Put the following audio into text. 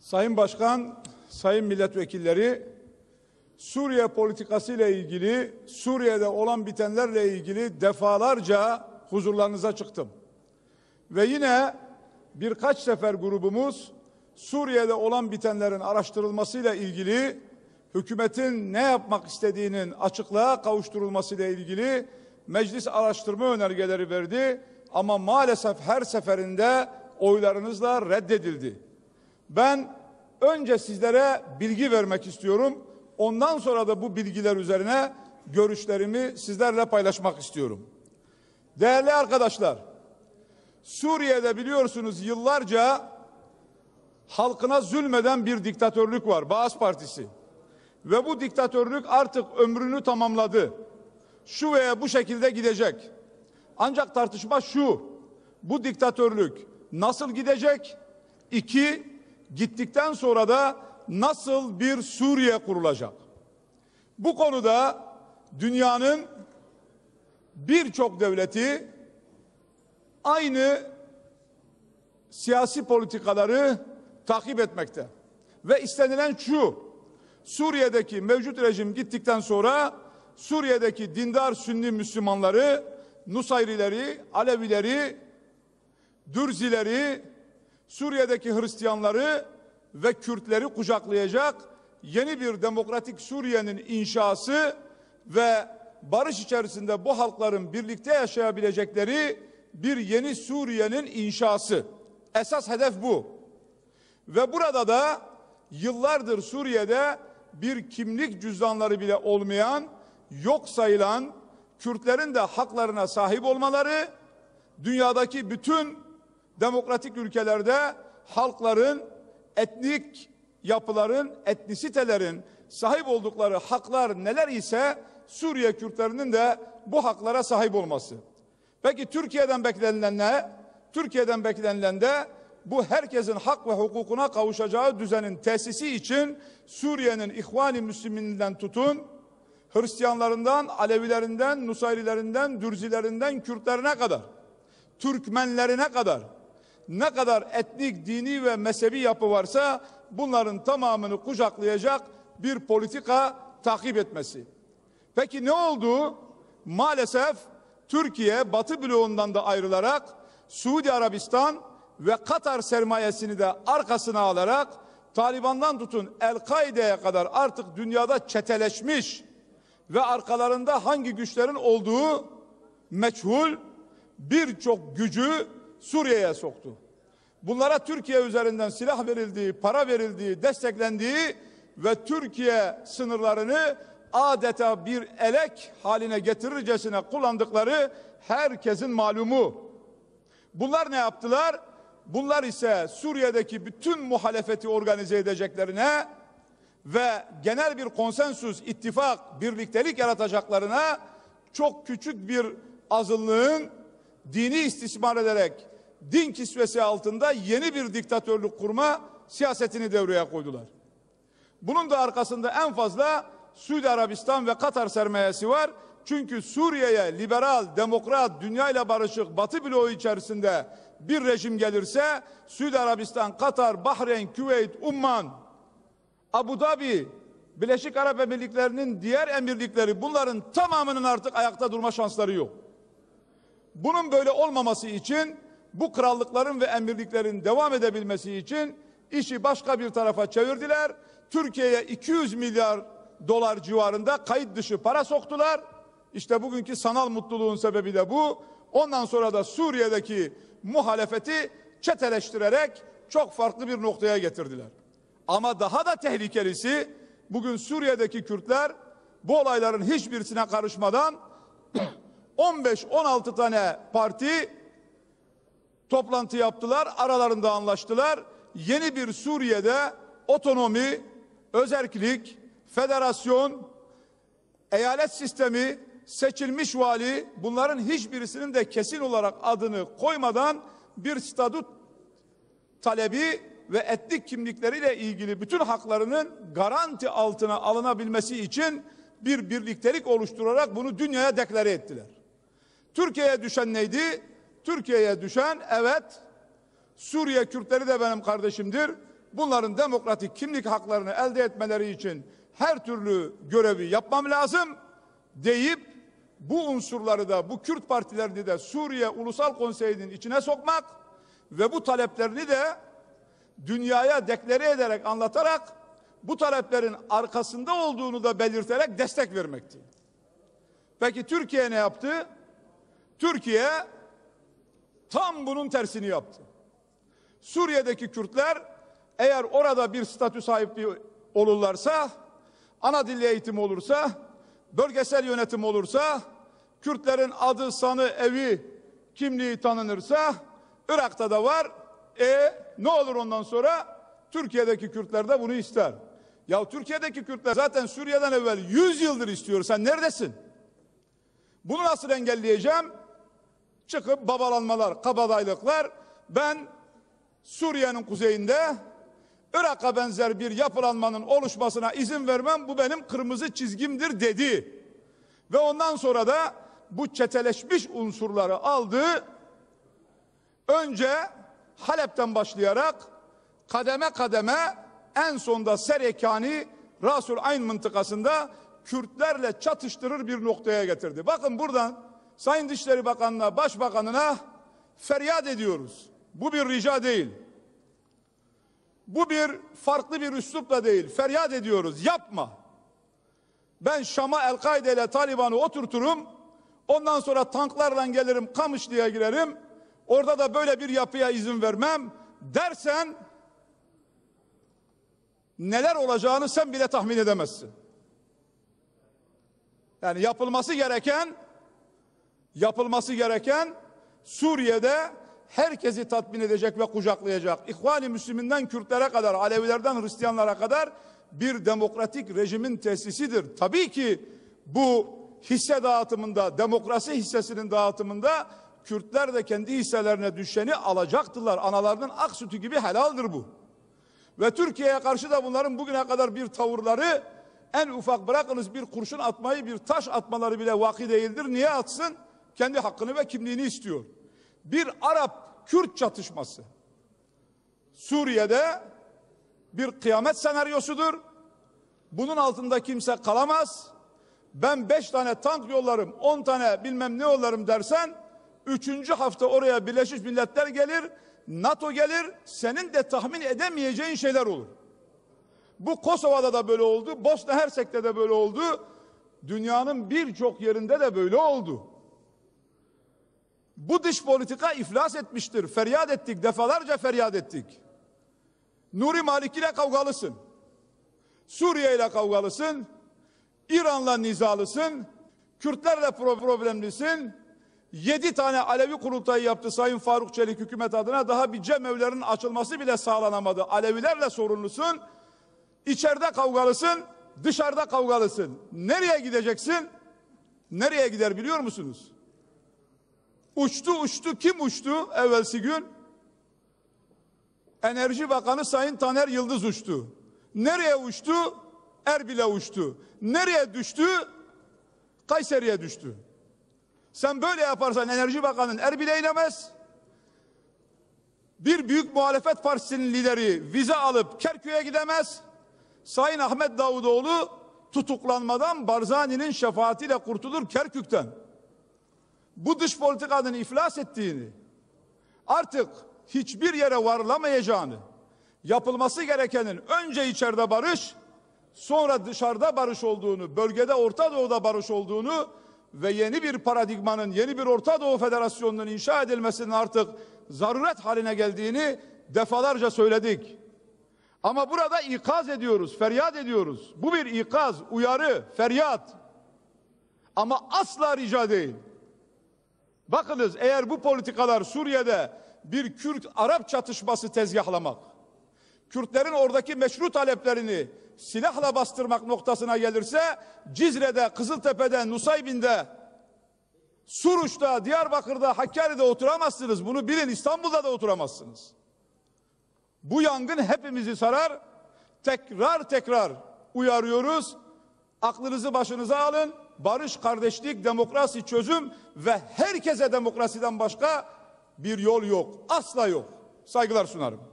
Sayın Başkan, sayın milletvekilleri, Suriye politikası ile ilgili, Suriye'de olan bitenlerle ilgili defalarca huzurlarınıza çıktım. Ve yine birkaç sefer grubumuz Suriye'de olan bitenlerin araştırılmasıyla ilgili hükümetin ne yapmak istediğinin açıklığa kavuşturulmasıyla ilgili meclis araştırma önergeleri verdi ama maalesef her seferinde oylarınızla reddedildi. Ben önce sizlere bilgi vermek istiyorum. Ondan sonra da bu bilgiler üzerine görüşlerimi sizlerle paylaşmak istiyorum. Değerli arkadaşlar, Suriye'de biliyorsunuz yıllarca halkına zulmeden bir diktatörlük var, Baas Partisi. Ve bu diktatörlük artık ömrünü tamamladı. Şu veya bu şekilde gidecek. Ancak tartışma şu, bu diktatörlük nasıl gidecek? İki, gittikten sonra da nasıl bir Suriye kurulacak? Bu konuda dünyanın birçok devleti aynı siyasi politikaları takip etmekte. Ve istenilen şu, Suriye'deki mevcut rejim gittikten sonra Suriye'deki dindar Sünni Müslümanları, Nusayrileri, Alevileri, Dürzileri, Suriye'deki Hristiyanları ve Kürtleri kucaklayacak yeni bir demokratik Suriye'nin inşası ve barış içerisinde bu halkların birlikte yaşayabilecekleri bir yeni Suriye'nin inşası. Esas hedef bu. Ve burada da yıllardır Suriye'de bir kimlik cüzdanları bile olmayan, yok sayılan Kürtlerin de haklarına sahip olmaları, dünyadaki bütün demokratik ülkelerde halkların, etnik yapıların, etnisitelerin sahip oldukları haklar neler ise Suriye Kürtlerinin de bu haklara sahip olması. Peki Türkiye'den beklenilen ne? Türkiye'den beklenilen de bu herkesin hak ve hukukuna kavuşacağı düzenin tesisi için Suriye'nin İhvan-ı tutun, Hristiyanlarından, Alevilerinden, Nusayrilerinden, Dürzilerinden, Kürtlerine kadar, Türkmenlerine kadar ne kadar etnik, dini ve mezhebi yapı varsa bunların tamamını kucaklayacak bir politika takip etmesi. Peki ne oldu? Maalesef Türkiye Batı bloğundan da ayrılarak Suudi Arabistan ve Katar sermayesini de arkasına alarak Taliban'dan tutun El-Kaide'ye kadar artık dünyada çeteleşmiş ve arkalarında hangi güçlerin olduğu meçhul birçok gücü Suriye'ye soktu. Bunlara Türkiye üzerinden silah verildiği, para verildiği, desteklendiği ve Türkiye sınırlarını adeta bir elek haline getirircesine kullandıkları herkesin malumu. Bunlar ne yaptılar? Bunlar ise Suriye'deki bütün muhalefeti organize edeceklerine ve genel bir konsensüs, ittifak, birliktelik yaratacaklarına çok küçük bir azınlığın dini istismar ederek din kisvesi altında yeni bir diktatörlük kurma siyasetini devreye koydular. Bunun da arkasında en fazla Suudi Arabistan ve Katar sermayesi var. Çünkü Suriye'ye liberal, demokrat, dünyayla barışık Batı bloğu içerisinde bir rejim gelirse Suudi Arabistan, Katar, Bahreyn, Küveyt, Umman, Abu Dhabi, Birleşik Arap Emirlikleri'nin diğer emirlikleri bunların tamamının artık ayakta durma şansları yok. Bunun böyle olmaması için bu krallıkların ve emirliklerin devam edebilmesi için işi başka bir tarafa çevirdiler. Türkiye'ye 200 milyar dolar civarında kayıt dışı para soktular. İşte bugünkü sanal mutluluğun sebebi de bu. Ondan sonra da Suriye'deki muhalefeti çeteleştirerek çok farklı bir noktaya getirdiler. Ama daha da tehlikelisi bugün Suriye'deki Kürtler bu olayların hiçbirisine karışmadan 15-16 tane parti toplantı yaptılar, aralarında anlaştılar. Yeni bir Suriye'de otonomi, özerklik, federasyon, eyalet sistemi, seçilmiş vali bunların hiçbirisinin de kesin olarak adını koymadan bir statut talebi ve etnik kimlikleriyle ilgili bütün haklarının garanti altına alınabilmesi için bir birliktelik oluşturarak bunu dünyaya deklare ettiler. Türkiye'ye düşen neydi? Türkiye'ye düşen evet Suriye Kürtleri de benim kardeşimdir. bunların demokratik kimlik haklarını elde etmeleri için her türlü görevi yapmam lazım deyip bu unsurları da bu Kürt partilerini de Suriye Ulusal Konseyi'nin içine sokmak ve bu taleplerini de dünyaya deklare ederek anlatarak bu taleplerin arkasında olduğunu da belirterek destek vermekti. Peki Türkiye ne yaptı? Türkiye tam bunun tersini yaptı. Suriye'deki Kürtler eğer orada bir statü sahibi olurlarsa, ana dilli eğitim olursa, bölgesel yönetim olursa, Kürtlerin adı, sanı, evi, kimliği tanınırsa, Irak'ta da var. E ne olur ondan sonra? Türkiye'deki Kürtler de bunu ister. Ya Türkiye'deki Kürtler zaten Suriye'den evvel 100 yıldır istiyor. Sen neredesin? Bunu nasıl engelleyeceğim? Çıkıp babalanmalar, kabadayılıklar. Ben Suriye'nin kuzeyinde Irak'a benzer bir yapılanmanın oluşmasına izin vermem. Bu benim kırmızı çizgimdir dedi. Ve ondan sonra da bu çeteleşmiş unsurları aldı. Önce Halep'ten başlayarak kademe kademe en sonda Serekani Rasul Ayn mıntıkasında Kürtlerle çatıştırır bir noktaya getirdi. Bakın buradan Sayın Dışişleri Bakanı'na, Başbakanı'na feryat ediyoruz. Bu bir rica değil. Bu bir farklı bir üslupla değil. Feryat ediyoruz. Yapma. Ben Şam'a El-Kaide ile Taliban'ı oturturum. Ondan sonra tanklarla gelirim Kamışlı'ya girerim. Orada da böyle bir yapıya izin vermem dersen neler olacağını sen bile tahmin edemezsin. Yani yapılması gereken yapılması gereken Suriye'de herkesi tatmin edecek ve kucaklayacak. İhvan-ı Müslüminden Kürtlere kadar, Alevilerden Hristiyanlara kadar bir demokratik rejimin tesisidir. Tabii ki bu hisse dağıtımında, demokrasi hissesinin dağıtımında Kürtler de kendi hisselerine düşeni alacaktılar. Analarının ak sütü gibi helaldir bu. Ve Türkiye'ye karşı da bunların bugüne kadar bir tavırları en ufak bırakınız bir kurşun atmayı bir taş atmaları bile vaki değildir. Niye atsın? Kendi hakkını ve kimliğini istiyor. Bir Arap-Kürt çatışması Suriye'de bir kıyamet senaryosudur. Bunun altında kimse kalamaz. Ben beş tane tank yollarım, on tane bilmem ne yollarım dersen, üçüncü hafta oraya Birleşmiş Milletler gelir, NATO gelir, senin de tahmin edemeyeceğin şeyler olur. Bu Kosova'da da böyle oldu, Bosna Hersek'te de böyle oldu, dünyanın birçok yerinde de böyle oldu. Bu dış politika iflas etmiştir. Feryat ettik, defalarca feryat ettik. Nuri Malik ile kavgalısın. Suriye ile kavgalısın. İran'la nizalısın. Kürtlerle problemlisin. Yedi tane Alevi kurultayı yaptı Sayın Faruk Çelik hükümet adına. Daha bir cemevlerin açılması bile sağlanamadı. Alevilerle sorumlusun. İçeride kavgalısın. Dışarıda kavgalısın. Nereye gideceksin? Nereye gider biliyor musunuz? Uçtu uçtu kim uçtu evvelsi gün? Enerji Bakanı Sayın Taner Yıldız uçtu. Nereye uçtu? Erbil'e uçtu. Nereye düştü? Kayseri'ye düştü. Sen böyle yaparsan Enerji Bakanı'nın Erbil'e inemez. Bir büyük muhalefet partisinin lideri vize alıp Kerkük'e gidemez. Sayın Ahmet Davutoğlu tutuklanmadan Barzani'nin şefaatiyle kurtulur Kerkük'ten. Bu dış politikanın iflas ettiğini, artık hiçbir yere varılamayacağını, yapılması gerekenin önce içeride barış, sonra dışarıda barış olduğunu, bölgede Orta Doğu'da barış olduğunu ve yeni bir paradigmanın, yeni bir Orta Doğu Federasyonu'nun inşa edilmesinin artık zaruret haline geldiğini defalarca söyledik. Ama burada ikaz ediyoruz, feryat ediyoruz. Bu bir ikaz, uyarı, feryat. Ama asla rica değil. Bakınız eğer bu politikalar Suriye'de bir Kürt-Arap çatışması tezgahlamak, Kürtlerin oradaki meşru taleplerini silahla bastırmak noktasına gelirse Cizre'de, Kızıltepe'de, Nusaybin'de, Suruç'ta, Diyarbakır'da, Hakkari'de oturamazsınız. Bunu bilin İstanbul'da da oturamazsınız. Bu yangın hepimizi sarar. Tekrar tekrar uyarıyoruz. Aklınızı başınıza alın. Barış, kardeşlik, demokrasi çözüm ve herkese demokrasiden başka bir yol yok. Asla yok. Saygılar sunarım.